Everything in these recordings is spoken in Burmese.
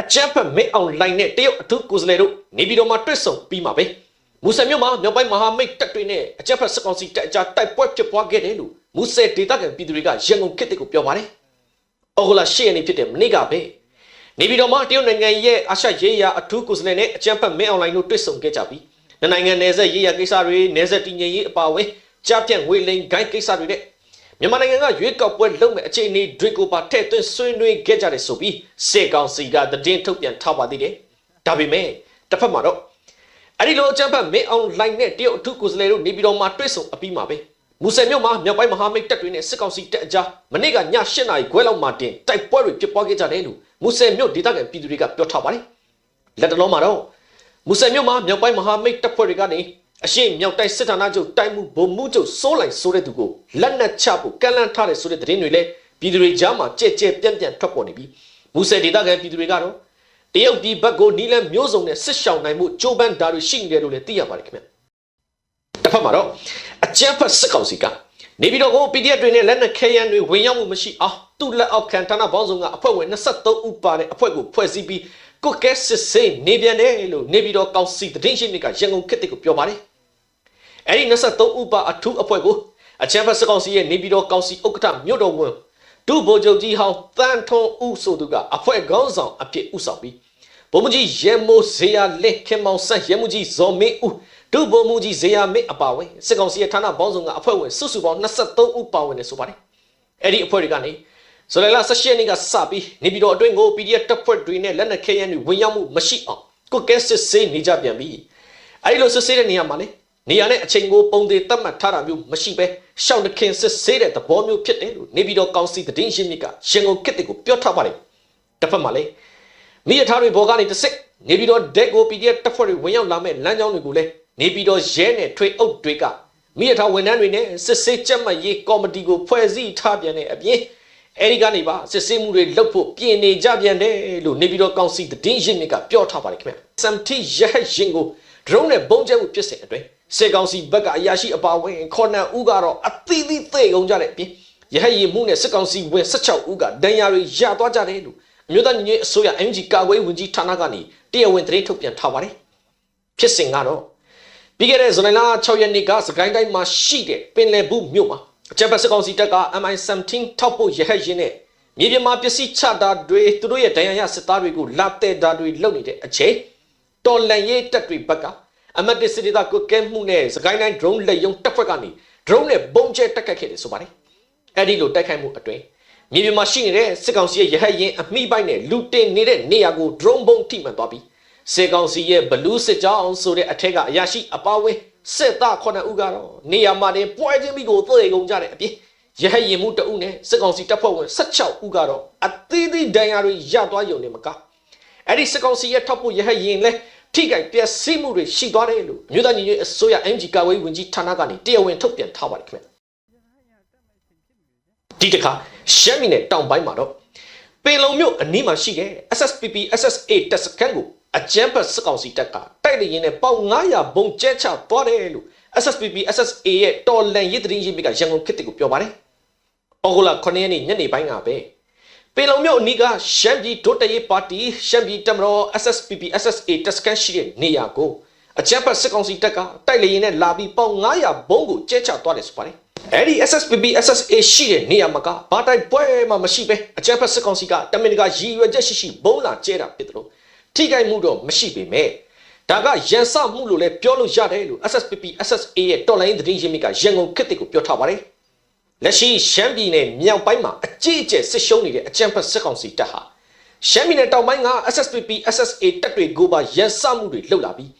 အကြမ်းဖက်မင်းအောင်လိုင်နဲ့တရုတ်အထူးကိုယ်စားလှယ်တို့နေပြည်တော်မှာတွေ့ဆုံပြီးမှာပဲမူဆယ်မြို့မှာမြောက်ပိုင်းမဟာမိတ်တပ်တွေနဲ့အကြမ်းဖက်စစ်ကောင်စီတပ်အကြားတိုက်ပွဲဖြစ်ပွားခဲ့တယ်လို့မူဆယ်ဒေသခံပြည်သူတွေကရန်ကုန်ခေတ်ကိုပြောပါတယ်။အော်ဂလာရှေ့ရနေဖြစ်တဲ့မနေ့ကပဲနေပြည်တော်မှာတရုတ်နိုင်ငံရဲ့အာရှရေးရာအထူးကိုယ်စားလှယ်နဲ့အကြမ်းဖက်မင်းအောင်လိုင်တို့တွေ့ဆုံခဲ့ကြပြီးနှစ်နိုင်ငံနယ်စပ်ရေးရာကိစ္စတွေနယ်စပ်တည်ငြိမ်ရေးအပါအဝင်ကြားပြန့်ငွေလိမ်ဂိုင်းကိစ္စတွေနဲ့ မြန်မာနိုင်ငံကရွေးကောက်ပွဲလုပ်မဲ့အခြေအနေတွေကိုပါထည့်သွင်းဆွေးနွေးခဲ့ကြတယ်ဆိုပြီးစေကောင်စီကသတင်းထုတ်ပြန်ထားပါသေးတယ်။ဒါပေမဲ့တစ်ဖက်မှာတော့အဲ့ဒီလိုအကြမ်းဖက်မင်းအောင်လိုင်နဲ့တရုတ်အထူးကိုယ်စားလှယ်တို့နေပြည်တော်မှာတွေ့ဆုံအပြီးမှာပဲမူဆယ်မြို့မှာမြောက်ပိုင်းမဟာမိတ်တပ်တွေနဲ့စစ်ကောင်စီတပ်အကြားမနေ့ကည၈နာရီခွဲလောက်မှတင်တိုက်ပွဲတွေဖြစ်ပွားခဲ့ကြတယ်လို့မူဆယ်မြို့ဒေသခံပြည်သူတွေကပြောထားပါတယ်။လက်တလုံးမှာတော့မူဆယ်မြို့မှာမြောက်ပိုင်းမဟာမိတ်တပ်ဖွဲ့တွေကနေ အရှိမြောက်တိုင်းစစ်ဌာနချုပ်တိုင်းမှုဗိုလ်မှူးချုပ်စိုးလိုင်ဆိုတဲ့သူကိုလက်နက်ချဖို့ကန့်လန့်ထားတယ်ဆိုတဲ့သတင်းတွေလည်းပြည်သူတွေကြားမှာကြဲကြဲပြန့်ပြန့်ထွက်ပေါ်နေပြီးမူဆယ်ဒေသခံပြည်သူတွေကတော့တရုတ်ပြည်ဘက်ကိုနီးလန်းမျိုးစုံနဲ့စစ်ရှောင်နိုင်မှုကြိုးပမ်းတာတွေရှိနေတယ်လို့လည်းသိရပါတယ်ခင်ဗျတစ်ဖက်မှာတော့အကြမ်းဖက်စစ်ကောင်စီကနေပြည်တော်ကို PDF တွေနဲ့လက်နက်ခဲယမ်းတွေဝင်ရောက်မှုမရှိအောင်သူ့လက်အောက်ခံဌာနပေါင်းစုံကအဖွဲ့ဝင်23ဦးပါတဲ့အဖွဲ့ကိုဖွဲ့စည်းပြီးကိုကဲစစ်စေးနေပြန်တယ်လို့နေပြည်တော်ကောင်စီသတင်းရှိမြစ်ကရန်ကုန်ခေတ်တစ်ကိုပြောပါတယ် အဲ့ဒီ23ဦးပါအထူးအဖွဲ့ကိုအချမ်းဖတ်စစ်ကောင်စီရဲ့နေပြည်တော်ကောင်စီဥက္ကဋ္ဌမြို့တော်ဝန်ဒုဗိုလ်ချုပ်ကြီးဟောင်းတန်ထွန်ဦးဆိုသူကအဖွဲ့ခေါင်းဆောင်အဖြစ်ဥဆောင်ပြီးဗိုလ်မှူးကြီးရဲမိုးဇေယျလက်ခင်မောင်ဆန်းရဲမှုကြီးဇော်မင်းဦးဒုဗိုလ်မှူးကြီးဇေယျမင်းအပါဝင်စစ်ကောင်စီရဲ့ဌာနပေါင်းစုံကအဖွဲ့ဝင်စုစုပေါင်း23ဦးပါဝင်နေဆိုပါတယ်အဲ့ဒီအဖွဲ့တွေကနေဆိုလိုက်လာဆက်ရှင်းနေကစပြီးနေပြည်တော်အတွင်းကို PDF တပ်ဖွဲ့တွေနဲ့လက်နက်ခဲယမ်းတွေဝင်ရောက်မှုမရှိအောင်ကိုကဲစစ်စေးနေကြပြန်ပြီးအဲ့ဒီလိုစစ်စေးတဲ့နေရာမှာလေ နေရာနဲ့အချိန်ကိုပုံသေးတတ်မှတ်ထားတာမျိုးမရှိပဲရှောင်းတခင်စစ်ဆေးတဲ့သဘောမျိုးဖြစ်တယ်လို့နေပြည်တော်ကောင်စီသတင်းရှင်းမြစ်ကရန်ကုန်ခေတ်ကိုပြောထားပါတယ်တစ်ဖက်မှာလည်းမိရထားတွေဘောကနေတစ်စစ်နေပြည်တော်ဒက်ကို PDF တပ်ဖွဲ့တွေဝင်ရောက်လာမဲ့လမ်းကြောင်းတွေကိုလည်းနေပြည်တော်ရဲနဲ့ထွေအုပ်တွေကမိရထားဝန်ထမ်းတွေနဲ့စစ်ဆေးကြက်မှတ်ရေးကော်မတီကိုဖွဲ့စည်းထားပြန်တဲ့အပြင်အဲဒီကနေပါစစ်ဆေးမှုတွေလုပ်ဖို့ပြင်နေကြပြန်တယ်လို့နေပြည်တော်ကောင်စီသတင်းရင်းမြစ်ကပြောထားပါတယ်ခင်ဗျစမ်တီရဟရင်ကို ဒရုန်းနဲ့ပုံကျဲမှုဖြစ်စဉ်အတွင်းစေကောင်စီဘက်ကအရာရှိအပါဝင်ခေါ်နံဦးကတော့အသီးသီးသိကုန်ကြတဲ့အပြင်ရဟတ်ရီမှုနဲ့စစ်ကောင်စီဝင်16ဦးကဒဏ်ရာတွေရသွားကြတယ်လို့အမျိုးသားညီညွတ်ရေးအစိုးရ MG ကာကွယ်ဝင်ကြီးဌာနကနေတရားဝင်သတင်းထုတ်ပြန်ထားပါတယ်ဖြစ်စဉ်ကတော့ပြီးခဲ့တဲ့ဇွန်လ6ရက်နေ့ကစကိုင်းတိုင်းမှာရှိတဲ့ပင်လယ်ဘူးမြို့မှာအကြမ်းဖက်စစ်ကောင်စီတပ်က MI17 ထောက်ပို့ရဟတ်ရင်နဲ့မြေပြင်မှာပစ္စည်းချတာတွေသူတို့ရဲ့ဒဏ်ရာရစစ်သားတွေကိုလာတဲ့တာတွေလုပ်နေတဲ့အချိန် တော်လန်ရေးတပ်တွေဘက်ကအမတ်တစ်စစ်ဒေသကိုကဲမှုနဲ့စကိုင်းတိုင်း drone လက်ယုံတပ်ဖွဲ့ကနေ drone နဲ့ပုံကျဲတက်ခတ်ခဲ့တယ်ဆိုပါတယ်အဲ့ဒီလိုတိုက်ခိုက်မှုအတွင်းမြေပြင်မှာရှိနေတဲ့စစ်ကောင်စီရဲ့ရဟတ်ရင်အမိပိုက်နဲ့လူတင်နေတဲ့နေရာကို drone ပုံထိမှန်သွားပြီးစစ်ကောင်စီရဲ့ဘလူးစစ်ကြောင်းဆိုတဲ့အထက်ကအရာရှိအပါဝင်စစ်သားခုနှစ်ဦးကတော့နေရာမှာတင်ပွဲချင်းပြီးကိုသိေကုန်ကြတဲ့အပြင်ရဟတ်ရင်မှုတအုပ်နဲ့စစ်ကောင်စီတပ်ဖွဲ့ဝင်16ဦးကတော့အသေးသေးဒဏ်ရာတွေရသွားရုံနဲ့မကအဲ့ဒီစစ်ကောင်စီရဲ့ထောက်ပို့ရဟတ်ရင်လဲ ထိခိုက်ပျက်စီးမှုတွေရှိသွားတယ်လို့မြို့သားညီညွတ်အစိုးရ MG ကာဝေးဝင်ကြီးဌာနကနေတရားဝင်ထုတ်ပြန်ထားပါတယ်ခင်ဗျဒီတခါရှမ်းပြည်နယ်တောင်ပိုင်းမှာတော့ပင်လုံမြို့အနီးမှာရှိတဲ့ SSPP SSA တပ်စခန်းကိုအကြမ်းဖက်စစ်ကောင်စီတပ်ကတိုက်လေရင်နဲ့ပေါင်900ဘုံကျဲချသွားတယ်လို့ SSPP SSA ရဲ့တော်လန်ရစ်တရင်ရေးမိကရန်ကုန်ခေတ်ကိုပြောပါတယ်။အော်ဂိုလာ9ရက်နေ့ညနေပိုင်းကပဲ ပင်လုံမြို့အနီးကရှမ်းပြည်ဒိုတရေးပါတီရှမ်းပြည်တမတော် SSPP SSA တပ်စခန်းရှိတဲ့နေရာကိုအကြမ်းဖက်စစ်ကောင်စီတပ်ကတိုက်လေရင်နဲ့လာပြီးပေါင်900ဘုံကိုကျဲချသွားတယ်ဆိုပါတယ်။အဲ့ဒီ SSPP SSA ရှိတဲ့နေရာမှာကဘာတိုက်ပွဲမှမရှိပဲအကြမ်းဖက်စစ်ကောင်စီကတမင်တကာရည်ရွယ်ချက်ရှိရှိဘုံလာကျဲတာဖြစ်တယ်လို့ထိခိုက်မှုတော့မရှိပေမဲ့ဒါကရန်စမှုလို့လည်းပြောလို့ရတယ်လို့ SSPP SSA ရဲ့တော်လိုင်းသတင်းရင်းမြစ်ကရန်ကုန်ခေတ်ကိုပြောထားပါတယ် လက်ရှိရှမ်းပြည်နယ်မြောက်ပိုင်းမှာအကြီးအကျယ်စစ်ရှုံးနေတဲ့အကြမ်းဖက်စစ်ကောင်စီတပ်ဟာရှမ်းပြည်နယ်တောင်ပိုင်းက SSPP SSA တပ်တွေကိုပါရန်စမှုတွေလှုပ်လာပြီး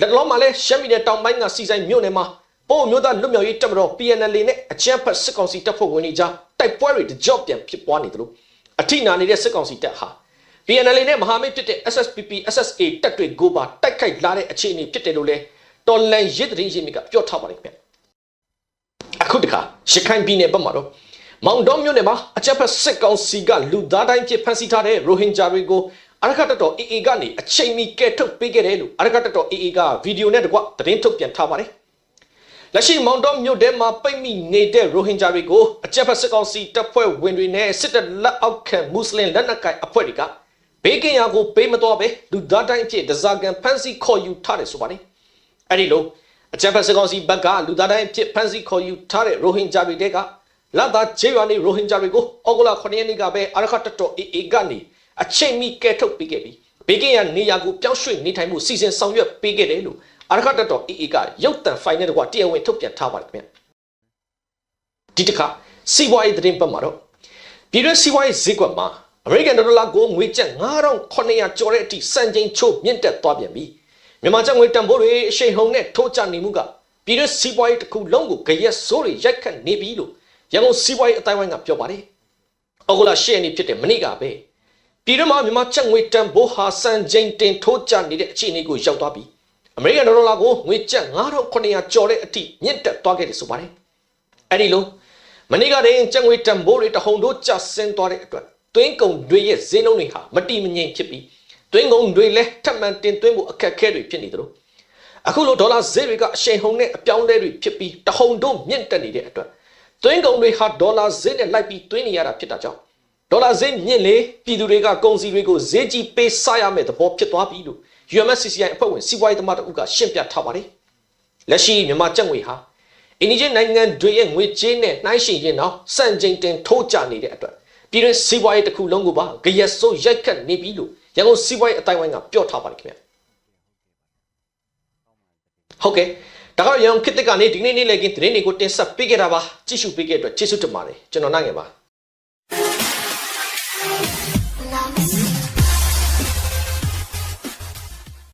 လက်တော်မှာလည်းရှမ်းပြည်နယ်တောင်ပိုင်းကစီဆိုင်မြို့နယ်မှာပို့မျိုးသားလွတ်မြောက်ရေးတပ်မတော် PNL နဲ့အကြမ်းဖက်စစ်ကောင်စီတပ်ဖွဲ့ဝင်တွေကြားတိုက်ပွဲတွေတကြော့ပြန်ဖြစ်ပွားနေတယ်လို့အထိနာနေတဲ့စစ်ကောင်စီတပ်ဟာ PNL နဲ့မဟာမိတ်ဖြစ်တဲ့ SSPP SSA တပ်တွေကိုပါတိုက်ခိုက်လာတဲ့အခြေအနေဖြစ်တယ်လို့လဲတော်လန်ရစ်တရင်ရင်းမြစ်ကပြောထားပါတယ်ခင်ဗျ အခုတခါရခိုင်ပြည်နယ်ဘက်မှာတော့မောင်တော်မြို့နယ်မှာအကြမ်းဖက်စစ်ကောင်စီကလူသားတိုင်းဖြစ်ဖမ်းဆီးထားတဲ့ရိုဟင်ဂျာတွေကိုအရခတ်တော် AA ကနေအချိန်မီကဲထုတ်ပေးခဲ့တယ်လို့အရခတ်တော် AA ကဗီဒီယိုနဲ့တကွသတင်းထုတ်ပြန်ထားပါတယ်လက်ရှိမောင်တော်မြို့ထဲမှာပိတ်မိနေတဲ့ရိုဟင်ဂျာတွေကိုအကြမ်းဖက်စစ်ကောင်စီတပ်ဖွဲ့ဝင်တွေနဲ့စစ်တပ်လက်အောက်ခံမွတ်စလင်လက်နက်ကိုင်အဖွဲ့တွေကဘေးကင်းရာကိုပေးမသွားပဲလူသားတိုင်းအဖြစ်ဒဇာကန်ဖန်စီခေါ်ယူထားတယ်ဆိုပါတယ်အဲ့ဒီလို အကြမ်းဖက်စစ်ကောင်စီဘက်ကလူသားတိုင်းအဖြစ်ဖန်စီခေါ်ယူထားတဲ့ရိုဟင်ဂျာတွေတဲကလာသားဂျေရွာနေရိုဟင်ဂျာတွေကိုအောက်ဂလာ9ရက်နေ့ကပဲအာရခတ်တော်အေအေကနေအချိန်မီကဲထုတ်ပေးခဲ့ပြီးဘေးကင်းရာနေရာကိုပြောင်းရွှေ့နေထိုင်မှုစီစဉ်ဆောင်ရွက်ပေးခဲ့တယ်လို့အာရခတ်တော်အေအေကရုပ်တံဖိုင်နယ်တကွာတရားဝင်ထုတ်ပြန်ထားပါတယ်ခင်ဗျဒီတစ်ခါစီးပွားရေးသတင်းပတ်မှာတော့ပြည်တွင်းစီးပွားရေးဈေးကွက်မှာအမေရိကန်ဒေါ်လာကိုငွေကျပ်9900ကျော်တဲ့အထိစံချိန်ချိုးမြင့်တက်သွားပြန်ပြီ မြန်မာကျပ်ငွေတန်ဖိုးတွေအရှိန်ဟုန်နဲ့ထိုးကျနေမှုကပြည်တွင်းစီးပွားရေးတစ်ခုလုံးကိုကြရက်စိုးတွေရိုက်ခတ်နေပြီလို့ရန်ကုန်စီးပွားရေးအတိုင်းဝိုင်းကပြောပါတယ်။အောက်ဂလာရှေ့နေဖြစ်တဲ့မနေ့ကပဲပြည်တွင်းမှာမြန်မာကျပ်ငွေတန်ဖိုးဟာစံချိန်တင်ထိုးကျနေတဲ့အခြေအနေကိုရောက်သွားပြီအမေရိကန်ဒေါ်လာကိုငွေကျပ်9900ကျော်တဲ့အထိမြင့်တက်သွားခဲ့တယ်ဆိုပါတယ်။အဲဒီလိုမနေ့ကတည်းကကြံငွေတံပိုးတွေတဟုန်တို့ကျဆင်းသွားတဲ့အတွက်သွင်းကုန်တွေရဲ့ဈေးနှုန်းတွေဟာမတိမငြိမ်ဖြစ်ပြီး သွင်းကုန်တွေလည်းထပ်မံတင်သွင်းဖို့အခက်အခဲတွေဖြစ်နေသလိုအခုလိုဒေါ်လာဈေးတွေကအရှိန်ဟုန်နဲ့အပြောင်းလဲတွေဖြစ်ပြီးတဟုန်တို့မြင့်တက်နေတဲ့အတွက်သွင်းကုန်တွေဟာဒေါ်လာဈေးနဲ့လိုက်ပြီးသွင်းနေရတာဖြစ်တာကြောင့်ဒေါ်လာဈေးမြင့်လေပြည်သူတွေကကုန်စည်တွေကိုဈေးကြီးပေးစားရမယ့်သဘောဖြစ်သွားပြီလို့ UMSCCI အဖွဲ့ဝင်စီးပွားရေးသမားတအုပ်ကရှင်းပြထားပါတယ်လက်ရှိမြန်မာကျပ်ငွေဟာအင်းဒီချင်းနိုင်ငံတွေရဲ့ငွေကြေးနဲ့နှိုင်းယှဉ်ရင်တော့စံချိန်တင်ထိုးကျနေတဲ့အတွက်ပြည်တွင်းစီးပွားရေးတစ်ခုလုံးကိုပါကြရက်စိုးရိုက်ခတ်နေပြီလို့ ရန်ကုန်စီးပွားရေးအတိုင်းဝိုင်းကပြောထားပါတယ်ခင်ဗျဟုတ်ကဲ့ဒါကတော့ရန်ကုန်ခေတ်သစ်ကနေဒီနေ့နေ့လည်ကင်းသတင်းတွေကိုတင်ဆက်ပေးခဲ့တာပါကြည့်ရှုပေးခဲ့တဲ့အတွက်ကျေးဇူးတင်ပါတယ်ကျွန်တော်နိုင်ငယ်ပါ